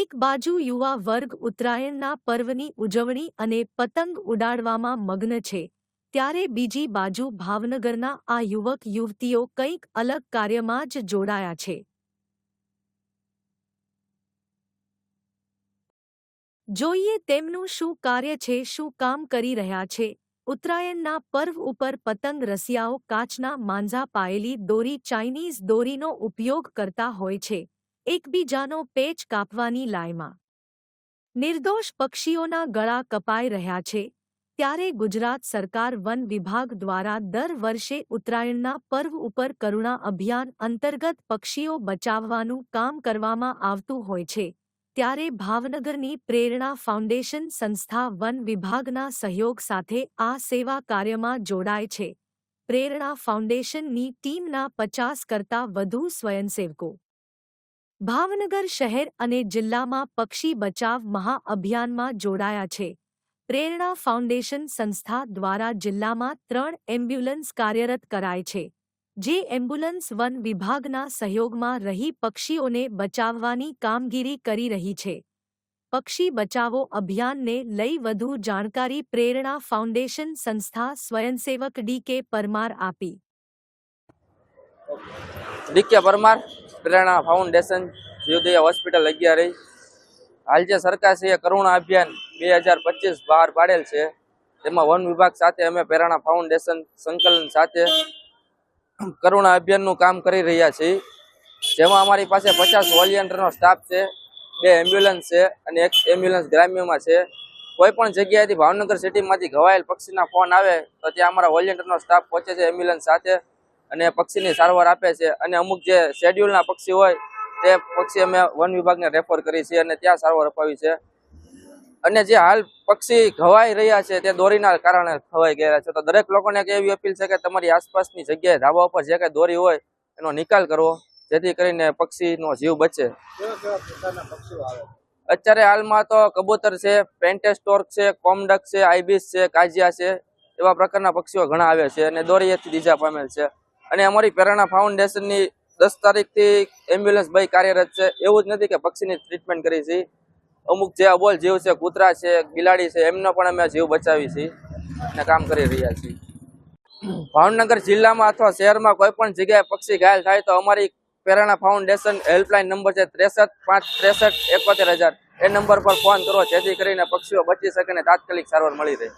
એક બાજુ યુવા વર્ગ ઉત્તરાયણના પર્વની ઉજવણી અને પતંગ ઉડાડવામાં મગ્ન છે, ત્યારે બીજી બાજુ ભાવનગરના આ યુવક યુવતીઓ કંઈક અલગ કાર્યમાં જ જોડાયા છે. જોઈએ તેમનું શું કાર્ય છે, શું કામ કરી રહ્યા છે, ઉત્તરાયણના પર્વ ઉપર પતંગ રસિયાઓ કાચના માંઝા પાયેલી દોરી ચાઇનીઝ દોરીનો ઉપયોગ કરતા હોય છે. એકબીજાનો પેચ કાપવાની લાયમાં. નિર્દોષ પક્ષીઓના ગળા કપાઈ રહ્યા છે, ત્યારે ગુજરાત સરકાર વન વિભાગ દ્વારા દર વર્ષે ઉત્તરાયણના પર્વ ઉપર કરુણા અભિયાન અંતર્ગત પક્ષીઓ બચાવવાનું કામ કરવામાં આવતું હોય છે, ત્યારે ભાવનગરની પ્રેરણા ફાઉન્ડેશન સંસ્થા વન વિભાગના સહયોગ સાથે આ સેવા કાર્યમાં જોડાય છે. પ્રેરણા ફાઉન્ડેશનની ટીમના પચાસ કરતાં વધુ સ્વયંસેવકો ભાવનગર શહેર અને જિલ્લામાં પક્ષી બચાવ મહાઅભિયાનમાં જોડાયા છે. પ્રેરણા ફાઉન્ડેશન સંસ્થા દ્વારા જિલ્લામાં ત્રણ એમ્બ્યુલન્સ કાર્યરત કરાય છે. જે એમ્બ્યુલન્સ વન વિભાગના સહયોગમાં રહી પક્ષીઓને બચાવવાની કામગીરી કરી રહી છે. પક્ષી બચાવો અભિયાનને લઈ વધુ જાણકારી પ્રેરણા ફાઉન્ડેશન સંસ્થા સ્વયંસેવક ડી કે પરમાર આપી. ડીકે પરમાર. પ્રેરણા ફાઉન્ડેશન જીવદયા હોસ્પિટલ અગિયાર હાલ જે સરકારશ્રીએ કરુણા અભિયાન બે હજાર પચીસ બહાર પાડેલ છે. તેમાં વન વિભાગ સાથે અમે પ્રેરણા ફાઉન્ડેશન સંકલન સાથે કરુણા અભિયાનનું કામ કરી રહ્યા છીએ. જેમાં અમારી પાસે પચાસ વોલિયન્ટરનો સ્ટાફ છે, બે એમ્બ્યુલન્સ છે અને એક એમ્બ્યુલન્સ ગ્રામ્યમાં છે. કોઈ પણ જગ્યાએથી ભાવનગર સિટીમાંથી ઘવાયેલ પક્ષીના ફોન આવે તો ત્યાં અમારા વોલિયન્ટરનો સ્ટાફ પહોંચે છે એમ્બ્યુલન્સ સાથે. અને પક્ષીની સારવાર આપે છે. અને અમુક જે શેડ્યુલના પક્ષી હોય તે પક્ષી અમે વન વિભાગને રેફર કરી છે અને ત્યાં સારવાર અપાવી છે. અને જે હાલ પક્ષી ઘવાઈ રહ્યા છે તે દોરીના કારણે ખવાઈ ગયા છે. તો દરેક લોકોને એક એવી અપીલ છે કે તમારી આસપાસની જગ્યાએ ધાબા ઉપર જે કાંઈ દોરી હોય એનો નિકાલ કરવો જેથી કરીને પક્ષીનો જીવ બચે. અત્યારે હાલમાં તો કબૂતર છે પેન્ટેસ્ટોર્ક છે કોમડક છે આઈબીસ છે કાજિયા છે એવા પ્રકારના પક્ષીઓ ઘણા આવે છે અને દોરીએથી દીજા પામેલ છે. અને અમારી પ્રેરણા ફાઉન્ડેશનની દસ તારીખથી એમ્બ્યુલન્સ બાઈ કાર્યરત છે. એવું જ નથી કે પક્ષીની ટ્રીટમેન્ટ કરી છે. અમુક જે અબોલ જીવ છે, કૂતરા છે, બિલાડી છે, એમનો પણ અમે જીવ બચાવી છીએ અને કામ કરી રહ્યા છીએ. ભાવનગર જિલ્લામાં અથવા શહેરમાં કોઈ પણ જગ્યાએ પક્ષી ઘાયલ થાય તો અમારી પ્રેરણા ફાઉન્ડેશન હેલ્પલાઇન નંબર છે ત્રેસઠ પાંચ ત્રેસઠ એકોતેર હજાર. એ નંબર પર ફોન કરો, જેથી કરીને પક્ષીઓ બચી શકે અને તાત્કાલિક સારવાર મળી રહે.